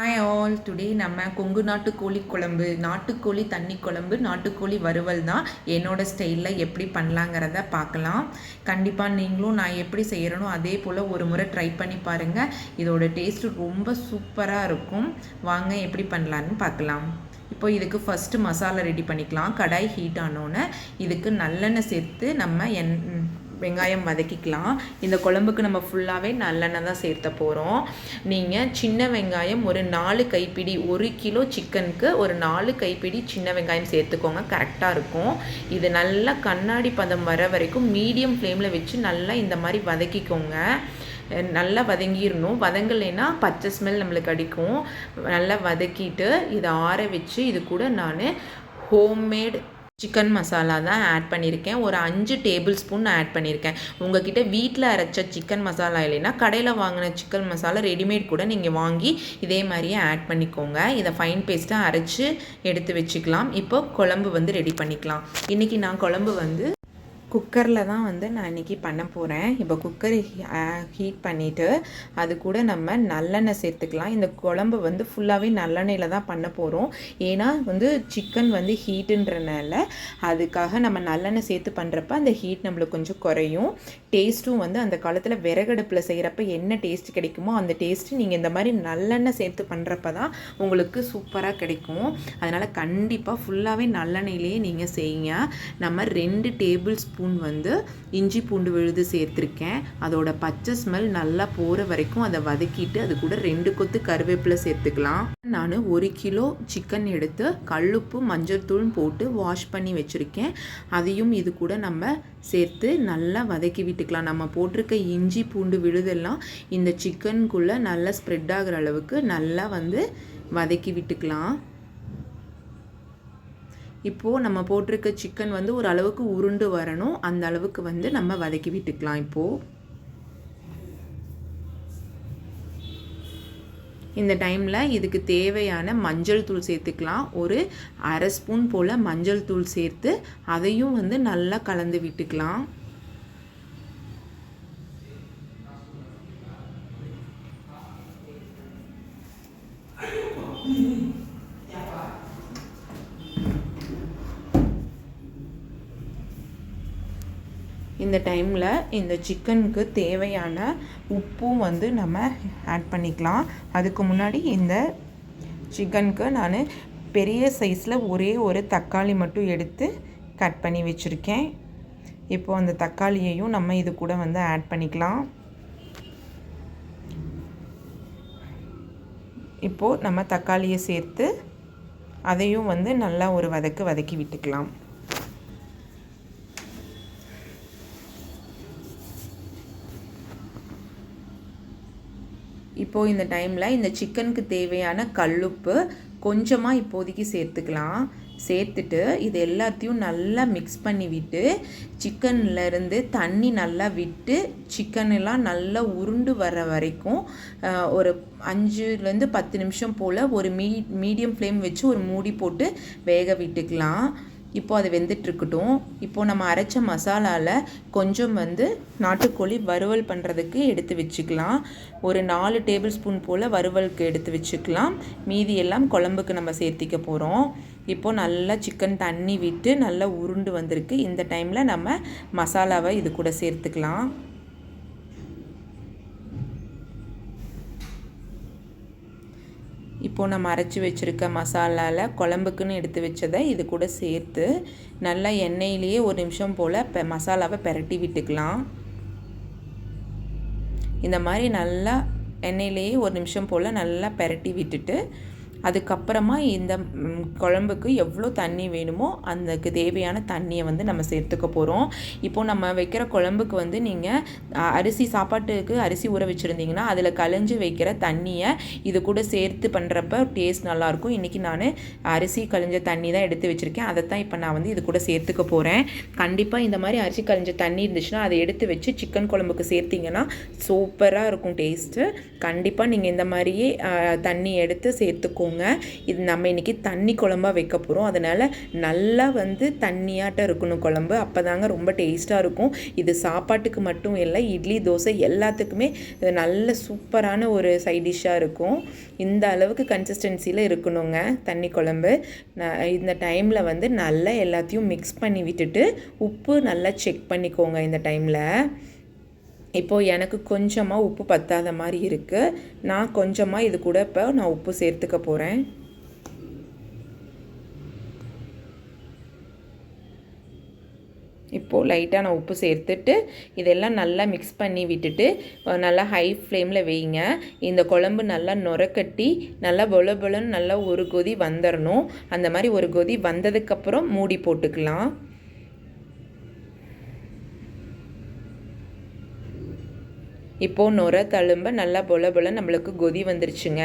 Hi all today நம்ம கொங்கு நாட்டு கோழி குழம்பு நாட்டுக்கோழி தண்ணி குழம்பு நாட்டுக்கோழி வறுவல் தான் என்னோட ஸ்டைலில் எப்படி பண்ணலாங்கிறத பார்க்கலாம். கண்டிப்பாக நீங்களும் நான் எப்படி செய்கிறனோ அதே போல் ஒரு முறை ட்ரை பண்ணி பாருங்கள் இதோட டேஸ்ட்டு ரொம்ப சூப்பராக இருக்கும். வாங்க எப்படி பண்ணலான்னு பார்க்கலாம். இப்போ இதுக்கு ஃபஸ்ட்டு மசாலா ரெடி பண்ணிக்கலாம். கடாய் ஹீட் ஆனோன்னே இதுக்கு நல்லெண்ணெய் சேர்த்து நம்ம எண் வெங்காயம் வதக்கிக்கலாம். இந்த குழம்புக்கு நம்ம ஃபுல்லாகவே நல்லெண்ணெய் தான் சேர்த்த போகிறோம் நீங்கள் சின்ன வெங்காயம் ஒரு நாலு கைப்பிடி ஒரு கிலோ சிக்கனுக்கு ஒரு நாலு கைப்பிடி சின்ன வெங்காயம் சேர்த்துக்கோங்க. கரெக்டாக இருக்கும். இது நல்லா கண்ணாடி பதம் வர வரைக்கும் மீடியம் ஃப்ளேமில் வச்சு நல்லா இந்த மாதிரி வதக்கிக்கோங்க. நல்லா வதங்கிடணும் வதங்கலைன்னா பச்சை ஸ்மெல் நம்மளுக்கு அடிக்கும். நல்லா வதக்கிட்டு இதை ஆற வச்சு இது கூட நான் ஹோம்மேட் சிக்கன் மசாலா தான் ஆட் பண்ணியிருக்கேன். ஒரு அஞ்சு டேபிள் ஸ்பூன் ஆட் பண்ணியிருக்கேன். உங்ககிட்ட வீட்டில் அரைச்ச சிக்கன் மசாலா இல்லைன்னா கடையில் வாங்கின சிக்கன் மசாலா ரெடிமேட் கூட நீங்கள் வாங்கி இதே மாதிரியே ஆட் பண்ணிக்கோங்க. இதை ஃபைன் பேஸ்ட்டாக அரைச்சி எடுத்து வச்சுக்கலாம். இப்போ குழம்பு வந்து ரெடி பண்ணிக்கலாம். இன்றைக்கி நான் குழம்பு வந்து குக்கரில் தான் வந்து நான் இன்றைக்கி பண்ண போகிறேன் இப்போ குக்கர் ஹீட் பண்ணிவிட்டு அது கூட நம்ம நல்லெண்ணெய் சேர்த்துக்கலாம். இந்த குழம்பு வந்து ஃபுல்லாகவே நல்லெண்ணெயில் தான் பண்ண போகிறோம் ஏன்னா வந்து சிக்கன் வந்து ஹீட்டுன்றனால அதுக்காக நம்ம நல்லெண்ணெய் சேர்த்து பண்ணுறப்ப அந்த ஹீட் நம்மளுக்கு கொஞ்சம் குறையும். டேஸ்ட்டும் வந்து அந்த காலத்தில் விறகடுப்பில் செய்கிறப்ப என்ன டேஸ்ட் கிடைக்குமோ அந்த டேஸ்ட்டு நீங்கள் இந்த மாதிரி நல்லெண்ணெய் சேர்த்து பண்ணுறப்ப தான் உங்களுக்கு சூப்பராக கிடைக்கும். அதனால் கண்டிப்பாக ஃபுல்லாகவே நல்லெண்ணெயிலேயே நீங்கள் செய்யுங்க. நம்ம ரெண்டு டேபிள் ஸ்பூன் ஸ்பூன் வந்து இஞ்சி பூண்டு விழுது சேர்த்துருக்கேன். அதோட பச்சை ஸ்மெல் நல்லா போகிற வரைக்கும் அதை வதக்கிட்டு அது கூட ரெண்டு கொத்து கருவேப்பிலை சேர்த்துக்கலாம். நான் ஒரு கிலோ சிக்கன் எடுத்து கல்லுப்பு மஞ்சள் தூள் போட்டு வாஷ் பண்ணி வச்சுருக்கேன். அதையும் இது கூட நம்ம சேர்த்து நல்லா வதக்கி விட்டுக்கலாம். நம்ம போட்டிருக்க இஞ்சி பூண்டு விழுதெல்லாம் இந்த சிக்கனுக்குள்ளே நல்லா ஸ்ப்ரெட் ஆகிற அளவுக்கு நல்லா வந்து வதக்கி விட்டுக்கலாம். இப்போது நம்ம போட்டிருக்க சிக்கன் வந்து ஒரு அளவுக்கு உருண்டு வரணும். அந்த அளவுக்கு வந்து நம்ம வதக்கி விட்டுக்கலாம் இப்போது இந்த டைமில் இதுக்கு தேவையான மஞ்சள் தூள் சேர்த்துக்கலாம். ஒரு அரை ஸ்பூன் போல் மஞ்சள் தூள் சேர்த்து அதையும் வந்து நல்லா கலந்து விட்டுக்கலாம். இந்த டைமில் இந்த சிக்கனுக்கு தேவையான உப்பும் வந்து நம்ம ஆட் பண்ணிக்கலாம். அதுக்கு முன்னாடி இந்த சிக்கனுக்கு நான் பெரிய சைஸில் ஒரே ஒரு தக்காளி மட்டும் எடுத்து கட் பண்ணி வச்சுருக்கேன். இப்போது அந்த தக்காளியையும் நம்ம இது கூட வந்து ஆட் பண்ணிக்கலாம். இப்போது நம்ம தக்காளியை சேர்த்து அதையும் வந்து நல்லா ஒரு வதக்கு வதக்கி விட்டுக்கலாம். இப்போது இந்த டைமில் இந்த சிக்கனுக்கு தேவையான கல்லுப்பு கொஞ்சமாக இப்போதைக்கு சேர்த்துக்கலாம். சேர்த்துட்டு இது எல்லாத்தையும் நல்லா மிக்ஸ் பண்ணி விட்டு சிக்கன்லேருந்து தண்ணி நல்லா விட்டு சிக்கன் எல்லாம் நல்லா உருண்டு வர வரைக்கும் ஒரு அஞ்சுலேருந்து பத்து நிமிஷம் போல் ஒரு மீ மீடியம் ஃப்ளேம் வச்சு ஒரு மூடி போட்டு வேக விட்டுக்கலாம். இப்போது அது வெந்துட்டுருக்கட்டும். இப்போது நம்ம அரைச்ச மசாலாவில் கொஞ்சம் வந்து நாட்டுக்கோழி வறுவல் பண்ணுறதுக்கு எடுத்து வச்சுக்கலாம். ஒரு நாலு டேபிள் ஸ்பூன் போல் வறுவலுக்கு எடுத்து வச்சுக்கலாம். மீதி எல்லாம் குழம்புக்கு நம்ம சேர்த்திக்க போகிறோம் இப்போது நல்லா சிக்கன் தண்ணி விட்டு நல்லா உருண்டு வந்திருக்கு. இந்த டைமில் நம்ம மசாலாவை இது கூட சேர்த்துக்கலாம். இப்போது நம்ம அரைச்சி வச்சுருக்க மசாலாவில் குழம்புக்குன்னு எடுத்து வச்சதை இது கூட சேர்த்து நல்லா எண்ணெயிலேயே ஒரு நிமிஷம் போல் பெ மசாலாவை பெரட்டி விட்டுக்கலாம். இந்த மாதிரி நல்லா எண்ணெயிலேயே ஒரு நிமிஷம் போல் நல்லா பெரட்டி விட்டுட்டு அதுக்கப்புறமா இந்த குழம்புக்கு எவ்வளோ தண்ணி வேணுமோ அதுக்கு தேவையான தண்ணியை வந்து நம்ம சேர்த்துக்க போகிறோம் இப்போது நம்ம வைக்கிற குழம்புக்கு வந்து நீங்கள் அரிசி சாப்பாட்டுக்கு அரிசி ஊற வச்சுருந்தீங்கன்னா அதில் கலைஞ்சு வைக்கிற தண்ணியை இது கூட சேர்த்து பண்ணுறப்ப டேஸ்ட் நல்லாயிருக்கும். இன்றைக்கி நான் அரிசி கழிஞ்ச தண்ணி தான் எடுத்து வச்சுருக்கேன். அதை தான் இப்போ நான் வந்து இது கூட சேர்த்துக்க போகிறேன் கண்டிப்பாக இந்த மாதிரி அரிசி கழிஞ்ச தண்ணி இருந்துச்சுன்னா அதை எடுத்து வச்சு சிக்கன் குழம்புக்கு சேர்த்திங்கன்னா சூப்பராக இருக்கும் டேஸ்ட்டு. கண்டிப்பாக நீங்கள் இந்த மாதிரியே தண்ணி எடுத்து சேர்த்துக்கோங்க. பார்த்துக்கோங்க இது நம்ம இன்றைக்கி தண்ணி குழம்பா வைக்க போகிறோம் அதனால் நல்லா வந்து தண்ணியாட்டம் இருக்கணும் குழம்பு. அப்போ தாங்க ரொம்ப டேஸ்ட்டாக இருக்கும். இது சாப்பாட்டுக்கு மட்டும் இல்லை இட்லி தோசை எல்லாத்துக்குமே நல்ல சூப்பரான ஒரு சைட் டிஷ்ஷாக இருக்கும். இந்த அளவுக்கு கன்சிஸ்டன்சியில் இருக்கணுங்க தண்ணி குழம்பு. இந்த டைமில் வந்து நல்லா எல்லாத்தையும் மிக்ஸ் பண்ணி விட்டுட்டு உப்பு நல்லா செக் பண்ணிக்கோங்க இந்த டைமில். இப்போது எனக்கு கொஞ்சமாக உப்பு பத்தாத மாதிரி இருக்குது நான் கொஞ்சமாக இது கூட இப்போ நான் உப்பு சேர்த்துக்க போகிறேன் இப்போது லைட்டாக நான் உப்பு சேர்த்துட்டு இதெல்லாம் நல்லா மிக்ஸ் பண்ணி விட்டுட்டு நல்லா ஹை ஃப்ளேமில் வைங்க. இந்த குழம்பு நல்லா நுரக்கட்டி நல்லா பொல பொலன்னு நல்லா ஒரு கொதி வந்துடணும் அந்த மாதிரி ஒரு கொதி வந்ததுக்கப்புறம் மூடி போட்டுக்கலாம். இப்போது நுர தழும்ப நல்லா பொல பொல நம்மளுக்கு கொதி வந்துருச்சுங்க.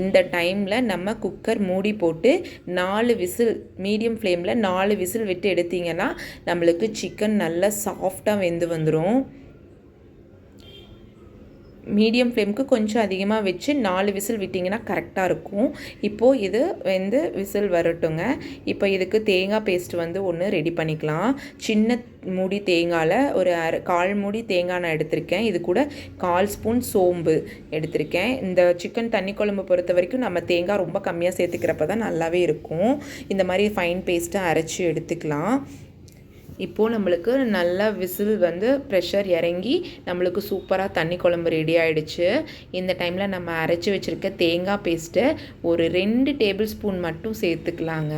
இந்த டைமில் நம்ம குக்கர் மூடி போட்டு நாலு விசில் மீடியம் ஃப்ளேமில் நாலு விசில் விட்டு எடுத்தீங்கன்னா நம்மளுக்கு சிக்கன் நல்லா சாஃப்டாக வெந்து வந்துடும் மீடியம் ஃப்ளேமுக்கு கொஞ்சம் அதிகமாக வச்சு நாலு விசில் விட்டிங்கன்னா கரெக்டாக இருக்கும். இப்போது இது வந்து விசில் வரட்டுங்க. இப்போ இதுக்கு தேங்காய் பேஸ்ட் வந்து ஒன்று ரெடி பண்ணிக்கலாம். சின்ன மூடி தேங்காயில் ஒரு அரை கால் மூடி தேங்காய் நான் எடுத்திருக்கேன். இது கூட கால் ஸ்பூன் சோம்பு எடுத்திருக்கேன். இந்த சிக்கன் தண்ணி குழம்பு பொறுத்த வரைக்கும் நம்ம தேங்காய் ரொம்ப கம்மியாக சேர்த்துக்கிறப்ப தான் நல்லாவே இருக்கும். இந்த மாதிரி ஃபைன் பேஸ்ட்டாக அரைச்சி எடுத்துக்கலாம். இப்போது நம்மளுக்கு நல்ல விசில் வந்து ப்ரெஷர் இறங்கி நம்மளுக்கு சூப்பராக தண்ணி குழம்பு ரெடி ஆகிடுச்சு இந்த டைமில் நம்ம அரைச்சி வச்சுருக்க தேங்காய் பேஸ்ட்டை ஒரு ரெண்டு டேபிள் ஸ்பூன் மட்டும் சேர்த்துக்கலாங்க.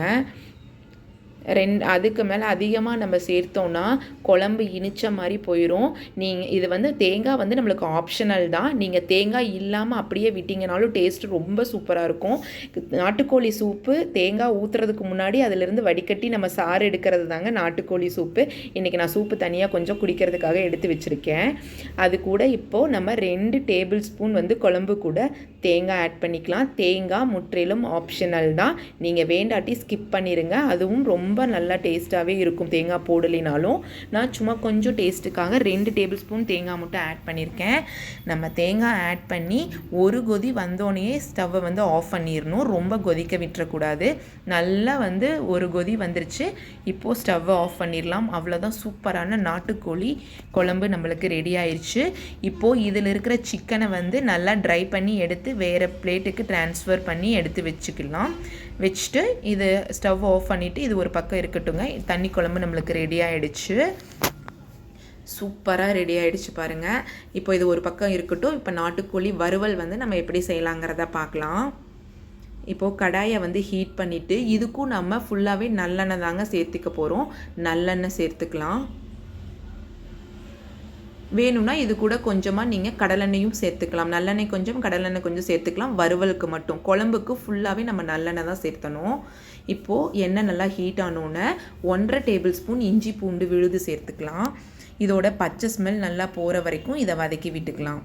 ரெண்டு அதுக்கு மேலே அதிகமாக நம்ம சேர்த்தோன்னா குழம்பு இனிச்ச மாதிரி போயிடும் நீங்கள் இது வந்து தேங்காய் வந்து நம்மளுக்கு ஆப்ஷனல் தான். நீங்கள் தேங்காய் இல்லாமல் அப்படியே விட்டிங்கனாலும் டேஸ்ட் ரொம்ப சூப்பராக இருக்கும். நாட்டுக்கோழி சூப்பு தேங்காய் ஊற்றுறதுக்கு முன்னாடி அதிலிருந்து வடிகட்டி நம்ம சாறு எடுக்கிறது தாங்க நாட்டுக்கோழி சூப்பு இன்றைக்கி நான் சூப்பு தனியாக கொஞ்சம் குடிக்கிறதுக்காக எடுத்து வச்சுருக்கேன். அது கூட இப்போது நம்ம ரெண்டு டேபிள் ஸ்பூன் வந்து குழம்பு கூட தேங்காய் ஆட் பண்ணிக்கலாம். தேங்காய் முற்றிலும் ஆப்ஷனல் தான். நீங்கள் வேண்டாட்டி ஸ்கிப் பண்ணிடுங்க அதுவும் ரொம்ப ரொம்ப நல்லா டேஸ்ட்டாகவே இருக்கும் தேங்காய் போடலினாலும். நான் சும்மா கொஞ்சம் டேஸ்ட்டுக்காக ரெண்டு டேபிள் ஸ்பூன் தேங்காய் மட்டும் ஆட் பண்ணியிருக்கேன். நம்ம தேங்காய் ஆட் பண்ணி ஒரு கொதி வந்தோடனே ஸ்டவ்வை வந்து ஆஃப் பண்ணிடணும். ரொம்ப கொதிக்க விட்டுறக்கூடாது. நல்லா வந்து ஒரு கொதி வந்துருச்சு. இப்போது ஸ்டவ்வை ஆஃப் பண்ணிடலாம். அவ்வளோதான் சூப்பரான நாட்டுக்கோழி குழம்பு நம்மளுக்கு ரெடி ஆயிடுச்சு இப்போது இதில் இருக்கிற சிக்கனை வந்து நல்லா ட்ரை பண்ணி எடுத்து வேறு பிளேட்டுக்கு ட்ரான்ஸ்ஃபர் பண்ணி எடுத்து வச்சுக்கலாம். வச்சுட்டு இது ஸ்டவ் ஆஃப் பண்ணிவிட்டு இது ஒரு பக்கம் இருக்கட்டுங்க தண்ணி குழம்பு நம்மளுக்கு ரெடி ஆகிடுச்சு சூப்பராக ரெடி ஆகிடுச்சு பாருங்கள் இப்போ இது ஒரு பக்கம் இருக்கட்டும். இப்போ நாட்டுக்கோழி வறுவல் வந்து நம்ம எப்படி செய்யலாங்கிறத பார்க்கலாம். இப்போது கடாயை வந்து ஹீட் பண்ணிவிட்டு இதுக்கும் நம்ம ஃபுல்லாகவே நல்லெண்ணெய் தாங்க சேர்த்துக்க போகிறோம் நல்லெண்ணெய் சேர்த்துக்கலாம். வேணும்னா இது கூட கொஞ்சமாக நீங்கள் கடலெண்ணெயும் சேர்த்துக்கலாம். நல்லெண்ணெய் கொஞ்சம் கடலெண்ணெய் கொஞ்சம் சேர்த்துக்கலாம். வறுவலுக்கு மட்டும். குழம்புக்கு ஃபுல்லாகவே நம்ம நல்லெண்ணெய் தான் சேர்த்தணும். இப்போது எண்ணெய் நல்லா ஹீட் ஆனோடனே ஒன்றரை டேபிள் ஸ்பூன் இஞ்சி பூண்டு விழுது சேர்த்துக்கலாம். இதோட பச்சை ஸ்மெல் நல்லா போகிற வரைக்கும் இதை வதக்கி விட்டுக்கலாம்.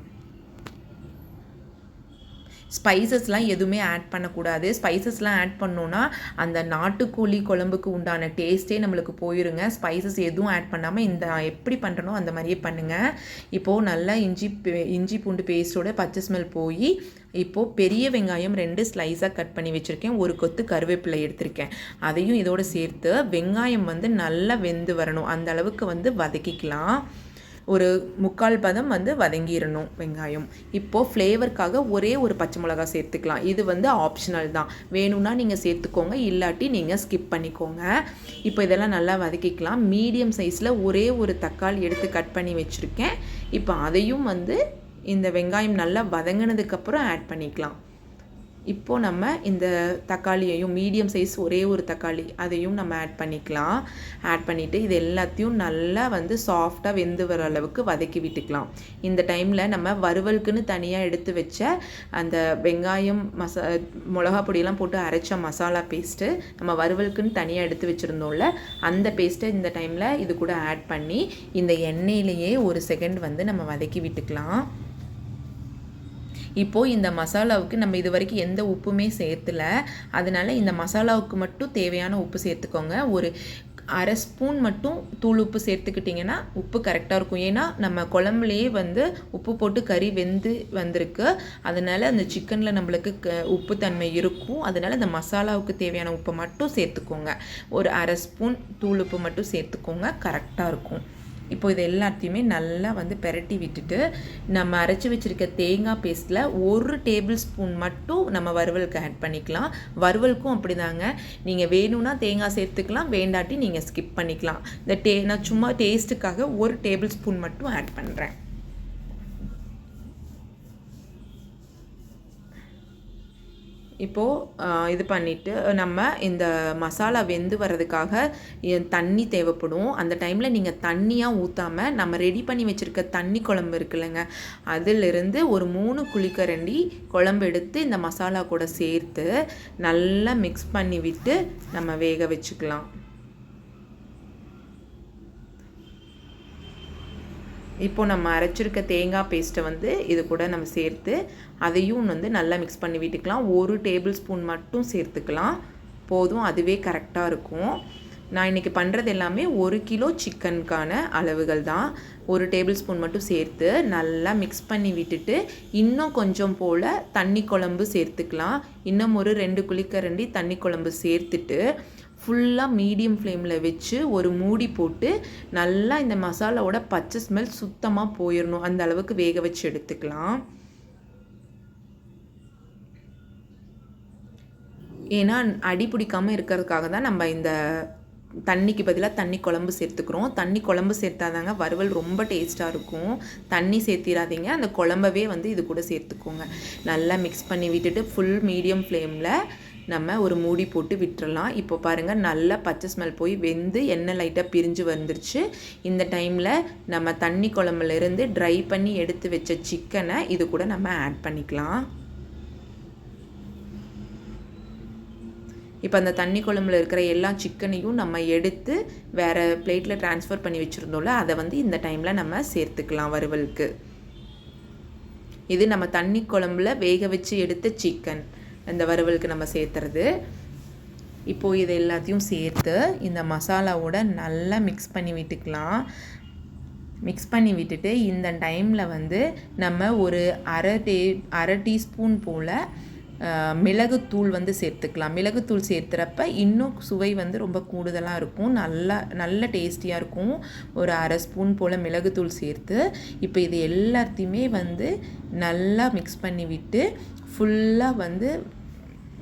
ஸ்பைசஸ்லாம் எதுவுமே ஆட் பண்ணக்கூடாது. ஸ்பைசஸ்லாம் ஆட் பண்ணோன்னா அந்த நாட்டுக்கோழி குழம்புக்கு உண்டான டேஸ்ட்டே நம்மளுக்கு போயிருங்க. ஸ்பைசஸ் எதுவும் ஆட் பண்ணாமல் இந்த எப்படி பண்ணுறனோ அந்த மாதிரியே பண்ணுங்கள் இப்போது நல்லா இஞ்சி இஞ்சி பூண்டு பேஸ்ட்டோட பச்சை ஸ்மெல் போய் இப்போது பெரிய வெங்காயம் ரெண்டு ஸ்லைஸாக கட் பண்ணி வச்சுருக்கேன். ஒரு கொத்து கருவேப்பிலை எடுத்திருக்கேன். அதையும் இதோடு சேர்த்து வெங்காயம் வந்து நல்லா வெந்து வரணும். அந்த அளவுக்கு வந்து வதக்கிக்கலாம். ஒரு முக்கால் பதம் வந்து வதங்கிடணும் வெங்காயம். இப்போது ஃப்ளேவருக்காக ஒரே ஒரு பச்சை மிளகா சேர்த்துக்கலாம். இது வந்து ஆப்ஷனல் தான். வேணும்னா நீங்கள் சேர்த்துக்கோங்க. இல்லாட்டி நீங்கள் ஸ்கிப் பண்ணிக்கோங்க. இப்போ இதெல்லாம் நல்லா வதக்கிக்கலாம். மீடியம் சைஸில் ஒரே ஒரு தக்காளி எடுத்து கட் பண்ணி வச்சுருக்கேன். இப்போ அதையும் வந்து இந்த வெங்காயம் நல்லா வதங்கினதுக்கப்புறம் ஆட் பண்ணிக்கலாம். இப்போது நம்ம இந்த தக்காளியையும் மீடியம் சைஸ் ஒரே ஒரு தக்காளி அதையும் நம்ம ஆட் பண்ணிக்கலாம். ஆட் பண்ணிவிட்டு இது எல்லாத்தையும் நல்லா வந்து சாஃப்டாக வெந்து வர அளவுக்கு வதக்கி விட்டுக்கலாம். இந்த டைமில் நம்ம வறுவலுக்குன்னு தனியாக எடுத்து வச்ச அந்த வெங்காயம் மசா மிளகா பொடியெல்லாம் போட்டு அரைச்ச மசாலா பேஸ்ட்டு நம்ம வறுவலுக்குன்னு தனியாக எடுத்து வச்சுருந்தோம்ல அந்த பேஸ்ட்டை இந்த டைமில் இது கூட ஆட் பண்ணி இந்த எண்ணெயிலேயே ஒரு செகண்ட் வந்து நம்ம வதக்கி விட்டுக்கலாம். இப்போது இந்த மசாலாவுக்கு நம்ம இது வரைக்கும் எந்த உப்புமே சேர்த்துல. அதனால் இந்த மசாலாவுக்கு மட்டும் தேவையான உப்பு சேர்த்துக்கோங்க. ஒரு அரை ஸ்பூன் மட்டும் தூள் உப்பு சேர்த்துக்கிட்டிங்கன்னா உப்பு கரெக்டாக இருக்கும். ஏன்னா நம்ம குழம்புலையே வந்து உப்பு போட்டு கறி வெந்து வந்திருக்கு. அதனால் அந்த சிக்கனில் நம்மளுக்கு க உப்பு தன்மை இருக்கும். அதனால் அந்த மசாலாவுக்கு தேவையான உப்பை மட்டும் சேர்த்துக்கோங்க. ஒரு அரை ஸ்பூன் தூள் உப்பு மட்டும் சேர்த்துக்கோங்க. கரெக்டாக இருக்கும். இப்போ இது எல்லாத்தையுமே நல்லா வந்து பெரட்டி விட்டுட்டு நம்ம அரைச்சி வச்சுருக்க தேங்காய் பேஸ்ட்டில் ஒரு டேபிள் ஸ்பூன் மட்டும் நம்ம வறுவலுக்கு ஆட் பண்ணிக்கலாம். வறுவலுக்கும் அப்படி தாங்க நீங்கள் வேணும்னா தேங்காய் சேர்த்துக்கலாம் வேண்டாட்டி நீங்கள் ஸ்கிப் பண்ணிக்கலாம். இந்த டே நான் சும்மா டேஸ்ட்டுக்காக ஒரு டேபிள் ஸ்பூன் மட்டும் ஆட் பண்ணுறேன் இப்போது இது பண்ணிவிட்டு நம்ம இந்த மசாலா வெந்து வர்றதுக்காக தண்ணி தேவைப்படும். அந்த டைமில் நீங்கள் தண்ணியாக ஊற்றாமல் நம்ம ரெடி பண்ணி வச்சுருக்க தண்ணி குழம்பு இருக்குல்லங்க. அதிலிருந்து ஒரு மூணு குழிக்கரண்டி குழம்பு எடுத்து இந்த மசாலா கூட சேர்த்து நல்லா மிக்ஸ் பண்ணி விட்டு நம்ம வேக வச்சுக்கலாம். இப்போ நம்ம அரைச்சிருக்க தேங்காய் பேஸ்ட்டை வந்து இது கூட நம்ம சேர்த்து அதையும் வந்து நல்லா மிக்ஸ் பண்ணி விட்டுக்கலாம். ஒரு டேபிள் ஸ்பூன் மட்டும் சேர்த்துக்கலாம். போதும் அதுவே கரெக்டாக இருக்கும். நான் இன்றைக்கி பண்ணுறது எல்லாமே ஒரு கிலோ சிக்கனுக்கான அளவுகள் தான். ஒரு டேபிள் ஸ்பூன் மட்டும் சேர்த்து நல்லா மிக்ஸ் பண்ணி விட்டுட்டு இன்னும் கொஞ்சம் போல் தண்ணி குழம்பு சேர்த்துக்கலாம். இன்னும் ஒரு ரெண்டு குளிக்கரண்டி தண்ணி குழம்பு சேர்த்துட்டு ஃபுல்லாக மீடியம் ஃப்ளேமில் வச்சு ஒரு மூடி போட்டு நல்லா இந்த மசாலாவோட பச்சை ஸ்மெல் சுத்தமாக போயிடணும் அந்த அளவுக்கு வேக வச்சு எடுத்துக்கலாம். ஏன்னா அடி பிடிக்காமல் இருக்கிறதுக்காக தான் நம்ம இந்த தண்ணிக்கு பதிலாக தண்ணி குழம்பு சேர்த்துக்கிறோம். தண்ணி குழம்பு சேர்த்தாதாங்க வறுவல் ரொம்ப டேஸ்ட்டாக இருக்கும். தண்ணி சேர்த்திடாதீங்க அந்த குழம்பவே வந்து இது கூட சேர்த்துக்கோங்க. நல்லா மிக்ஸ் பண்ணி விட்டுட்டு ஃபுல் மீடியம் ஃப்ளேமில் நம்ம ஒரு மூடி போட்டு விட்டுறலாம். இப்போ பாருங்கள் நல்லா பச்சை ஸ்மெல் போய் வெந்து எண்ணெய் லைட்டாக பிரிஞ்சு வந்துருச்சு. இந்த டைமில் நம்ம தண்ணி குழம்புலேருந்து ட்ரை பண்ணி எடுத்து வச்ச சிக்கனை இது கூட நம்ம ஆட் பண்ணிக்கலாம். இப்போ அந்த தண்ணி குழம்புல இருக்கிற எல்லா சிக்கனையும் நம்ம எடுத்து வேறு பிளேட்டில் ட்ரான்ஸ்ஃபர் பண்ணி வச்சுருந்தோம்ல அதை வந்து இந்த டைமில் நம்ம சேர்த்துக்கலாம் வறுவலுக்கு. இது நம்ம தண்ணி குழம்புல வேக வச்சு எடுத்த சிக்கன் இந்த வறுவலுக்கு நம்ம சேர்த்துறது. இப்போது இது எல்லாத்தையும் சேர்த்து இந்த மசாலாவோட நல்லா மிக்ஸ் பண்ணி விட்டுக்கலாம். மிக்ஸ் பண்ணி விட்டுட்டு இந்த டைமில் வந்து நம்ம ஒரு அரை டே அரை டீஸ்பூன் போல் மிளகுத்தூள் வந்து சேர்த்துக்கலாம். மிளகுத்தூள் சேர்த்துறப்ப இன்னும் சுவை வந்து ரொம்ப கூடுதலாக இருக்கும். நல்லா நல்ல டேஸ்டியாக இருக்கும். ஒரு அரை ஸ்பூன் போல் மிளகுத்தூள் சேர்த்து இப்போ இது எல்லாத்தையுமே வந்து நல்லா மிக்ஸ் பண்ணி விட்டு ஃபுல்லாக வந்து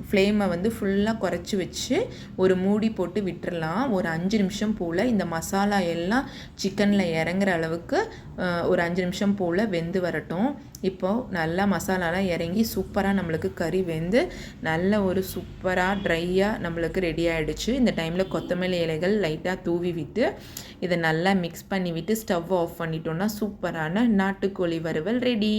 ஃப்ளேமை வந்து ஃபுல்லாக குறைச்சி வச்சு ஒரு மூடி போட்டு விட்டுறலாம். ஒரு அஞ்சு நிமிஷம் போல் இந்த மசாலா எல்லாம் சிக்கனில் இறங்குற அளவுக்கு ஒரு அஞ்சு நிமிஷம் போல் வெந்து வரட்டும். இப்போது நல்லா மசாலாலாம் இறங்கி சூப்பராக நம்மளுக்கு கறி வெந்து நல்ல ஒரு சூப்பராக ட்ரையாக நம்மளுக்கு ரெடி ஆகிடுச்சு இந்த டைமில் கொத்தமல்லி இலைகள் லைட்டாக தூவி விட்டு இதை நல்லா மிக்ஸ் பண்ணி விட்டு ஸ்டவ் ஆஃப் பண்ணிட்டோன்னா சூப்பரான நாட்டுக்கோழி வறுவல் ரெடி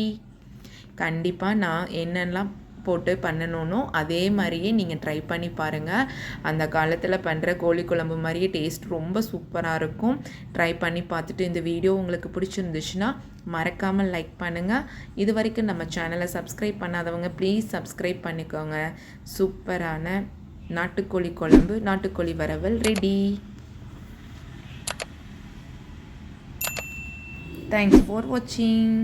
கண்டிப்பாக நான் என்னெல்லாம் போட்டு பண்ணணும்னோ அதே மாதிரியே நீங்கள் ட்ரை பண்ணி பாருங்கள் அந்த காலத்தில் பண்ணுற கோழி குழம்பு மாதிரியே டேஸ்ட் ரொம்ப சூப்பராக இருக்கும். ட்ரை பண்ணி பார்த்துட்டு இந்த வீடியோ உங்களுக்கு பிடிச்சிருந்துச்சுன்னா மறக்காமல் லைக் பண்ணுங்கள் இது வரைக்கும் நம்ம சேனலை சப்ஸ்கிரைப் பண்ணாதவங்க ப்ளீஸ் சப்ஸ்கிரைப் பண்ணிக்கோங்க. சூப்பரான நாட்டுக்கோழி குழம்பு நாட்டுக்கோழி வரவல் ரெடி தேங்க்ஸ் ஃபார் வாட்சிங்